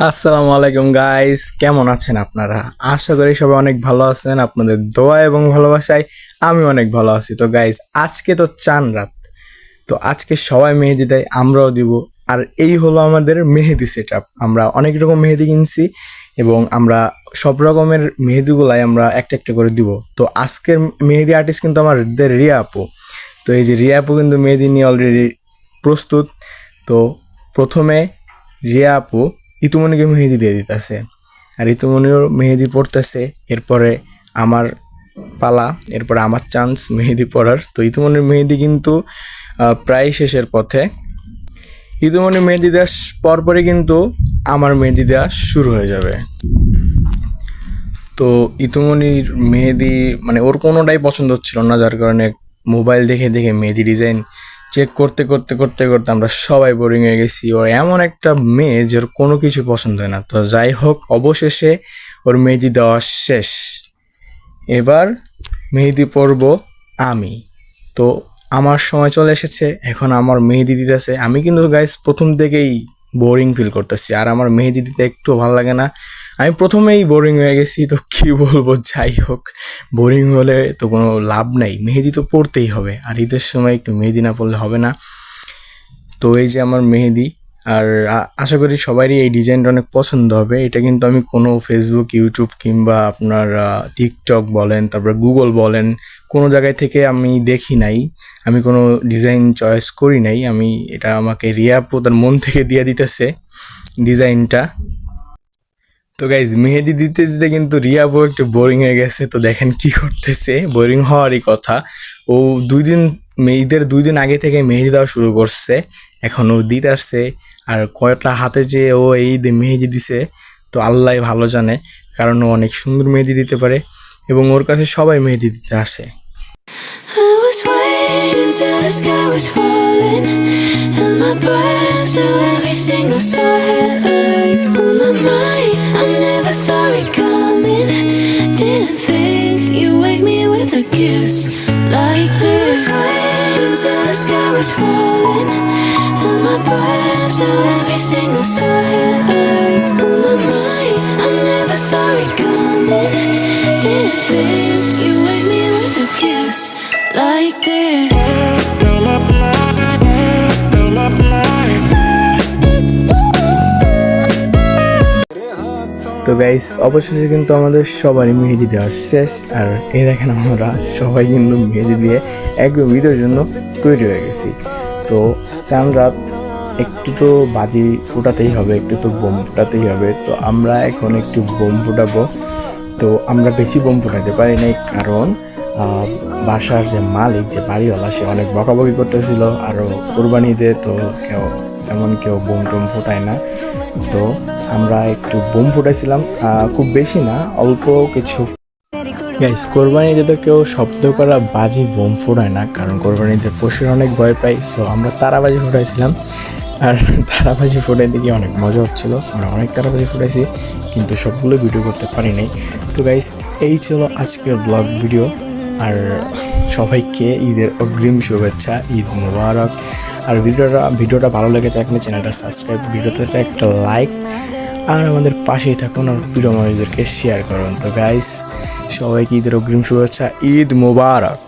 আসসালামু আলাইকুম গাইস কেমন আছেন আপনারা? আশা করি সবাই অনেক ভালো আছেন। আপনাদের দোয়া এবং ভালোবাসায় আমি অনেক ভালো আছি। তো গাইস আজকে তো চান রাত। তো, আজকে সবাই মেহেদি দেয়, আমরাও দিব। আর এই হলো আমাদের মেহেদি সেট আমরা অনেক রকম মেহেদি কিনছি এবং আমরা সব রকমের মেহেদিগুলাই আমরা একটা একটা করে দিব। তো, আজকের মেহেদি আর্টিস্ট কিন্তু আমাদের রিয়া আপু তো, এই যে রিয়া আপু কিন্তু মেহেদি নিয়ে অলরেডি প্রস্তুত। তো, প্রথমে রিয়া আপু ইতুমনিকে মেহেদি দিয়ে দিতেছে। আর ইতুমনিও মেহেদি পড়তেছে, এরপরে আমার পালা, এরপরে আমার চান্স মেহেদি পড়ার। তো ইতুমনির মেহেদি কিন্তু প্রায় শেষের পথে। ইতুমনির মেহেদি দেওয়ার পরপরই কিন্তু আমার মেহেদি দেওয়া শুরু হয়ে যাবে। তো ইতুমনির মেহেদি মানে ওর কোনোটাই পছন্দ হচ্ছিল না, যার কারণে মোবাইল দেখে দেখে মেহেদি ডিজাইন চেক করতে করতে করতে করতে আমরা সবাই বোরিং হয়ে গেছি। ওর এমন একটা মেয়ে যে ওর কোনো কিছু পছন্দ হয় না। তো যাই হোক, অবশেষে ওর মেহেদি দেওয়া শেষ। এবার মেহেদি পরব আমি। তো আমার সময় চলে এসেছে, এখন আমার মেহেদি দিতেছে। আমি কিন্তু গাইস প্রথম থেকেই বোরিং ফিল করতেছি। আর আমার মেহেদি দিতে একটু ভালো লাগে না। আমি প্রথমেই বোরিং হয়ে গেছি, তো কি বলব, যাই হোক। বোরিং হলে তো কোনো লাভ নাই, মেহেদি তো পড়তেই হবে, আর ঈদের সময় একটু মেহেদি না পড়লে হবে না। তো এই যে আমার মেহেদি, আর আশা করি সবারই এই ডিজাইনটা অনেক পছন্দ হবে। এটা কিন্তু আমি কোনো ফেসবুক ইউটিউব কিংবা আপনার টিকটক বলেন, তারপরে গুগল বলেন, কোনো জায়গায় থেকে আমি দেখি নাই। আমি কোনো ডিজাইন চয়েস করি নাই। আমি এটা আমাকে রিয়াপু তার মন থেকে দিয়ে দিতেছে ডিজাইনটা তো গাইজ মেহেদি দিতে দিতে কিন্তু রিয়াবু একটু বোরিং হয়ে গেছে। তো দেখেন কি করতেছে। বোরিং হওয়ারই কথা। ও দুই দিন, মেয়েদের দুই দিন আগে থেকে মেহেদি দেওয়া শুরু করছে। এখন ও দিতে আসছে। আর কয়টা হাতে যে ও এই মেহেদি দিছে, তো আল্লাহ ভালো জানে, কারণ ও অনেক সুন্দর মেহেদি দিতে পারে এবং ওর কাছে সবাই মেহেদি দিতে আসে। Till the sky was falling. My breath till every single star. I saw it coming. Didn't think you wake me with a kiss like this. Waiting till the sky was falling. Held my breath every single star on my mind. I never saw it coming. Didn't think you wake me with a kiss like this. তো guys অবশেষে কিন্তু আমাদের সবারই মেহেদি দেওয়া শেষ, আর এই দেখেন আমরা সবাই কিন্তু মেহেদি দিয়ে একদম ঈদের জন্য তৈরি হয়ে গেছি। তো চান রাত, একটু তো বাজি ফোটাতেই হবে, একটু তো বোম ফোটাতেই হবে। তো আমরা এখন একটু বোম ফোটাবো। তো আমরা বেশি বোম ফোটাতে পারি নাই, কারণ বাসার যে মালিক, যে বাড়িওয়ালা, সে অনেক বকাবকি করতেছিল আরও কোরবানিতে তো কেউ তেমন কেউ বোম টোম ফোটায় না। তো আমরা একটু বোম ফুটাইছিলাম খুব বেশি না, অল্প কিছু। গাইস কোরবানিতে তো কেউ শব্দ করা বাজি বোম ফোড়ায় না, কারণ কোরবানিতে পশুর অনেক ভয় পাই সো আমরা তারাবাজি ফুটাইছিলাম। আর তারাবাজি ফুটাইতে গিয়ে অনেক মজা হচ্ছিল আমরা অনেক তারাবাজি ফুটাইছি, কিন্তু সবগুলো ভিডিও করতে পারি নাই। তো গাইস এই ছিল আজকের ব্লগ ভিডিও আর সবাইকে ঈদের অগ্রিম শুভেচ্ছা, ঈদ মুবারক। আর ভিডিওটা ভিডিওটা ভালো লেগে থাকলে চ্যানেলটা সাবস্ক্রাইব, ভিডিওতে একটা লাইক। আর আমাদের পাশেই থাকুন আর প্রিয় মানুষদেরকে শেয়ার করুন। তো গাইস সবাইকে ঈদের অগ্রিম শুভেচ্ছা, ঈদ মুবারক।